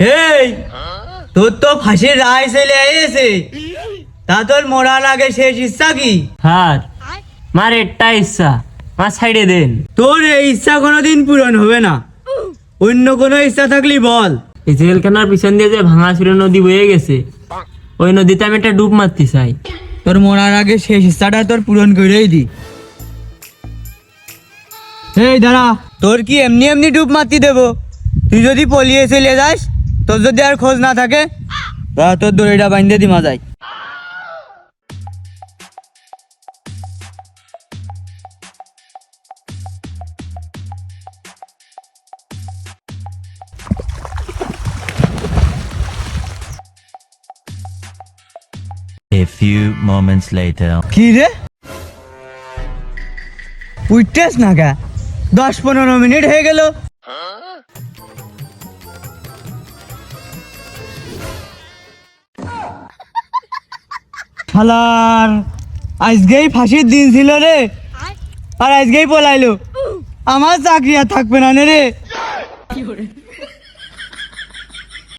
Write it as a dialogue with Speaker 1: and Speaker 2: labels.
Speaker 1: এই তোর তো ফাঁসির রায় চলে এসে তা তোর মরার আগে শেষ ইচ্ছা কি?
Speaker 2: হার মার একটা ইচ্ছা মার সাইডে দেন।
Speaker 1: তোর এই ইচ্ছা কোনোদিন পূরণ হবে না। অন্য কোনো ইচ্ছা থাকলি বল।
Speaker 2: এই জেলখানার পিছন দিয়ে যে ভাঙা ভাঙাচুরে নদী বয়ে গেছে ওই নদীতে আমি একটা ডুব মারতে চাই।
Speaker 1: তোর মরার আগে শেষ ইচ্ছাটা তোর পূরণ করেই দি। এই দাঁড়া তোর কি এমনি এমনি ডুব মারতি দেবো? তুই যদি পলিয়ে চলে যাস তোর যদি আর খোঁজ না থাকে তা তোর দড়িটা বাইন্ধে দিমা যায়
Speaker 3: A few moments later.
Speaker 1: কি রে? উঠতেস না কে দশ পনেরো মিনিট হয়ে গেল। শালার আজকেই ফাঁসির দিন ছিল রে। আর আজকেই পলাইলো। আমার চাকরি আর থাকবে না রে।